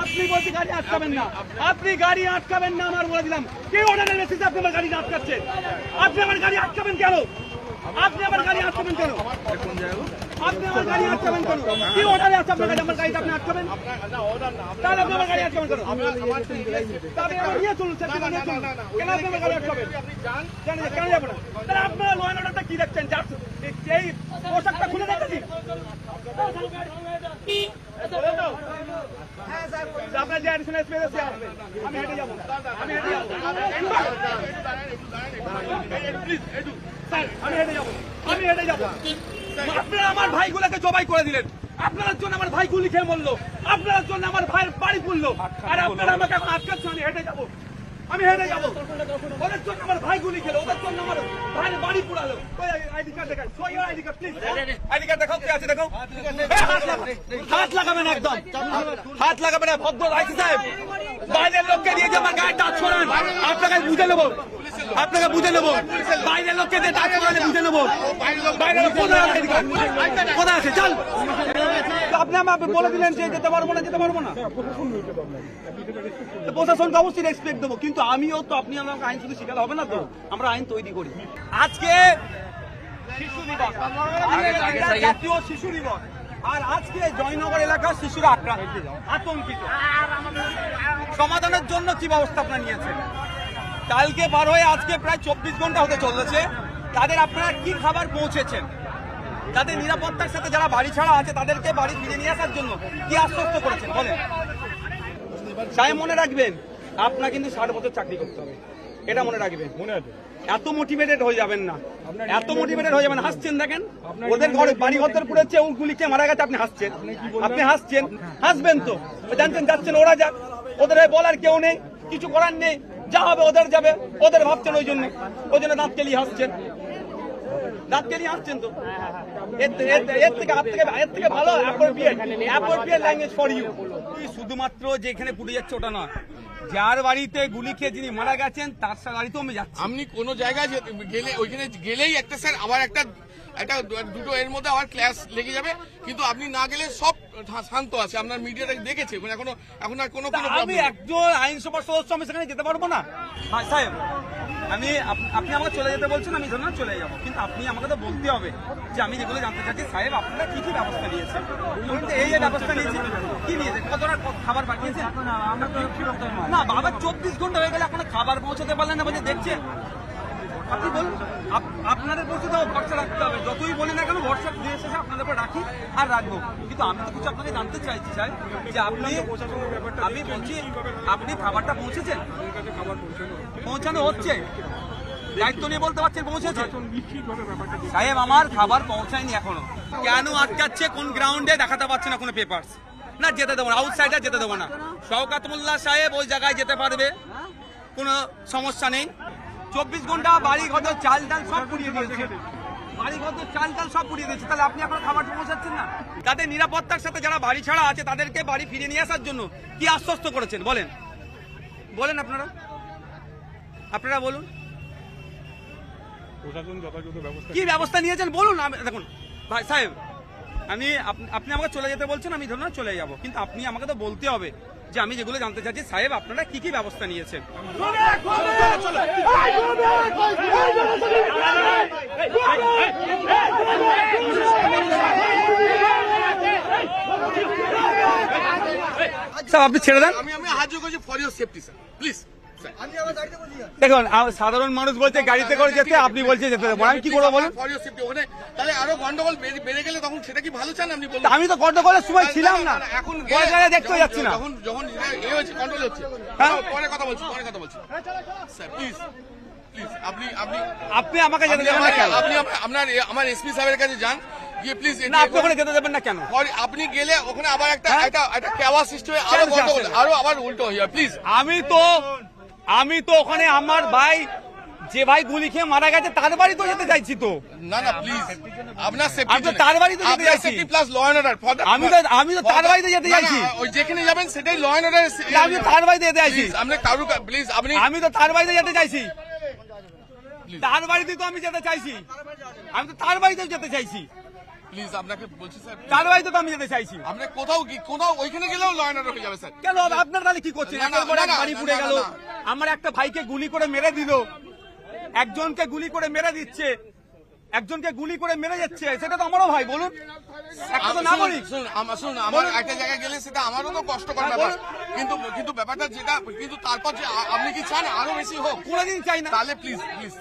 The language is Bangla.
আপনি বলছি গাড়ি আটকাবেন না। আপনি গাড়ি আটকাবেন না, আমার বলে দিলাম। কে অর্ডারের বেসিসে আপনি আমার গাড়ি আটকাচ্ছেন আপনি আমার গাড়ি আটকাবেন কেন? আপনি আমার গাড়ি আটকাবেন কেন আপনি আমার গাড়ি আটকাবেন কেন কি অর্ডারে আছে আপনার গাড়ি আমার গাড়িটা আপনি আটকাবেন তাহলে আপনি আমার গাড়ি আটকাবেন কেন তবে আমার নিয়ে চলুন স্যার নিয়ে চলুন কেন আপনি আমার গাড়ি আটকাবেন জানি কেন যাব না তাহলে আপনারা লো অর্ডারটা কি দেখছেন এই পোশাকটা খুলে দেখেছি আপনার যে অ্যাডিশনাল স্পেস আছে আমি হেঁটে যাব আমি হেঁটে যাব স্যার, আমি হেঁটে যাব আমি হেঁটে যাব। আপনারা আমার ভাইগুলোকে জবাই করে দিলেন। আপনার জন্য আমার ভাই গুলি খেয়ে মরলো। আপনার জন্য আমার ভাইয়ের বাড়ি পুড়লো। আর আপনারা আমাকে এখন আটকাচ্ছেন আমি হেঁটে যাব। আমি হেঁটে যাব। ওদের জন্য আমার ভাই গুলি খেলো ওদের জন্য আমার ভাইয়ের বাড়ি পুড়ালো। আইডি কার্ড দেখান show ID card please ID card দেখাও কে আছে দেখো এই, হাত লাগাবেন। একদম। হাত লাগাবেন ভদ্র আইসি সাহেব। বাইরের লোককে দিয়ে যে আমার গায়ে টাচ করান আপনাকে বুঝে নেব। আপনাকে বুঝে নেব। বাইরের লোককে বুঝে নেব। বাইরের লোক কোথায় আছে? কোথায় আছে? চল। আপনি আমাকে বলে দিলেন যে যেতে পারব না, যেতে পারব না। প্রশাসনকে অবশ্যই রেসপেক্ট দেবো। কিন্তু আমিও তো, আপনি আমাকে আইন শুধু শিখালে হবে না তো? আমরা আইন তৈরি করি। আজকে শিশু দিবস। জাতীয় শিশু দিবস। আর আজকে জয়নগর এলাকার শিশুরা আক্রান্ত, আতঙ্কিত। সমাধানের জন্য কি ব্যবস্থা আপনারা নিয়েছেন? কালকে বার হয়ে আজকে প্রায় চব্বিশ ঘণ্টা হতে চলেছে। তাদের আপনারা কি খাবার পৌঁছেছেন? তাদের নিরাপত্তার সাথে যারা বাড়ি ছাড়া আছে তাদেরকে বাড়ি ফিরে নিয়ে আসার জন্য কি আশ্বস্ত করেছেন? বলেন। তাই মনে রাখবেন আপনার কিন্তু ষাট বছর চাকরি করতে হবে। এটা মনে রাখবেন। মনে আছে। এত মোটিভেটেড হয়ে যাবেন না। এত মোটিভেটেড হয়ে যাবেন। হাসছেন দেখেন? ওদের ঘরে বাড়ি ঘর পুড়েছে ও গুলিকে মারা গেছে আপনি হাসছেন। আপনি হাসছেন। হাসবেন তো। জানছেন যাচ্ছেন ওরা যাক। ওদের বলার কেউ নেই কিছু করার নেই। যা হবে ওদের যাবে। ওদের ভাবছেন ওই জন্য। ওই জন্য দাঁত কেলিয়ে হাসছেন। দাঁত কেলিয়ে হাসছেন তো? এর থেকে- এর থেকে- এর থেকে ভালো appropriate appropriate language for you শুধুমাত্র যেখানে পুড়ে যাচ্ছে ওটা নয়। যার বাড়িতে গুলি খেয়ে যিনি মারা গেছেন তার সাথে বাড়িতেও আমি যাচ্ছি। আপনি কোনো জায়গায় যে- গেলে ওইখানে গেলেই একটা স্যার আবার একটা একটা দুটো এর মধ্যে আবার ক্লাস লেগে যাবে। কিন্তু আপনি না গেলে সব শান্ত আছে। আপনার মিডিয়াটা দেখেছে মানে এখনও এখন আর কোনো কোনো আমি। একজন আইনসভার সদস্য আমি সেখানে যেতে পারব না। হ্যাঁ, সাহেব আমি আপনি আমাকে চলে যেতে বলছেন আমি ধরুন চলে যাব। কিন্তু আপনি আমাকে তো বলতে হবে যে আমি যেগুলো জানতে চাচ্ছি সাহেব আপনারা কি কি ব্যবস্থা নিয়েছেন? তো, এই এই ব্যবস্থা নিয়েছেন কি নিয়েছেন? কতটা খাবার পাঠিয়েছেন না বাবা চব্বিশ ঘণ্টা হয়ে গেলে এখনও খাবার পৌঁছাতে পারলেন না বলছে দেখছেন। আপনি বলুন। আপনাদের বলতে তো ভরসা রাখতে হবে। যতই বলি না কেন ভরসা দিয়ে এসেছে আপনাদের উপর রাখি আর রাখব। কিন্তু আমি তো কিছু আপনাকে জানতে চাইছি স্যার যে আপনি আমি বলছি আপনি খাবারটা পৌঁছেছেন? পৌঁছানো হচ্ছে। দায়িত্ব নিয়ে বলতে পারছেন পৌঁছেছে। সাহেব আমার খাবার পৌঁছায়নি এখনও। কেন আটকাচ্ছে কোন গ্রাউন্ডে দেখাতে পারছে না কোনো পেপার না যেতে দেবো না আউটসাইডে যেতে দেবো না। শওকাত মোল্লা সাহেব ওই জায়গায় যেতে পারবে। কোনো সমস্যা নেই। চব্বিশ ঘণ্টা বাড়ি ঘর চাল ডাল সব পুড়িয়ে দিয়েছে। চাল ডাল সব পুড়িয়ে দিয়েছে। তাহলে আপনি এখন খাবার পৌঁছাচ্ছেন না? তাদের নিরাপত্তার সাথে যারা বাড়ি ছাড়া আছে তাদেরকে বাড়ি ফিরে নিয়ে আসার জন্য কি আশ্বস্ত করেছেন? বলেন। বলেন আপনারা। আপনারা বলুন। কি ব্যবস্থা নিয়েছেন? বলুন দেখুন ভাই সাহেব আমি আপ- আপনি আমাকে চলে যেতে বলছেন আমি ধরুন চলে যাব। কিন্তু আপনি আমাকে তো বলতে হবে যে আমি যেগুলো জানতে চাচ্ছি সাহেব আপনারা কি কি ব্যবস্থা নিয়েছেন? স্যার আপনি ছেড়ে দেন। আমি আমি হাজির করছি for your safety sir please দেখুন সাধারণ মানুষ বলছে গাড়িতে করে যেতে আপনি বলছে যেতে দেবো। আমি কি করব বলুন? তাহলে আরও গন্ডগোল বেড়ে- বেড়ে গেলে তখন সেটা কি ভালো চান আপনি আমি তো গন্ডগোলের সময় ছিলাম না এখন দেখতে যাচ্ছি না। যখন যখন হচ্ছে কন্ট্রোল হচ্ছে। হ্যাঁ? পরে কথা বলছি পরে কথা বলছি। স্যার প্লিজ প্লিজ আপনি আপনি আপনি আমাকে যেতে আপনি দেবেন না কেন? আপনি আপনার আমার এসপি সাহেবের কাছে যান গিয়ে প্লিজ না আপনি ওখানে যেতে দেবেন না কেন? আপনি গেলে ওখানে আবার একটা হ্যাঁ? একটা একটা কেওয়া সৃষ্টি হয়ে আরও গন্ডগোল আরও আবার উল্টো হয়ে যাবে প্লিজ আমি তো আমি তো ওখানে আমার ভাই যে ভাই গুলি খেয়ে মারা গেছে তার বাড়ি তো যেতে চাইছি তো। না না প্লিজ আপনার সেফটি আমি তো তার যেতে চাইছি। Safety plus law and order আমি তো আমি তো তার বাড়িতে যেতে চাইছি। ওই যেখানে যাবেন সেটাই ল এন্ড অর্ডার আমি তো তার বাড়িতে যেতে চাইছি। আপনি কারু প্লিজ আপনি আমি তো তার বাড়িতে যেতে চাইছি। তার বাড়িতে তো আমি যেতে চাইছি। আমি তো তার বাড়িতেও যেতে চাইছি। প্লিজ আপনাকে বলছি স্যার কার বাড়িতে তো আমি যেতে চাইছি। আপনি কোথাও কি কোথাও ওইখানে গেলেও না হয়ে যাবে স্যার কেন আপনার তাহলে কি করছেন? বাড়ি পুড়ে গেল। আমার একটা ভাইকে গুলি করে মেরে দিল। একজনকে গুলি করে মেরে দিচ্ছে। একজনকে গুলি করে মেরে যাচ্ছে। সেটা তো আমারও ভাই বলুন। একটা তো শুনুন, আমার। একটা জায়গায় গেলে সেটা আমারও তো কষ্টকর হ্যাঁ, ব্যাপার। কিন্তু কিন্তু ব্যাপারটা যেটা কিন্তু তারপর যে আপনি কি চান আরও বেশি হোক? কোনোদিন চাই না। তাহলে প্লিজ প্লিজ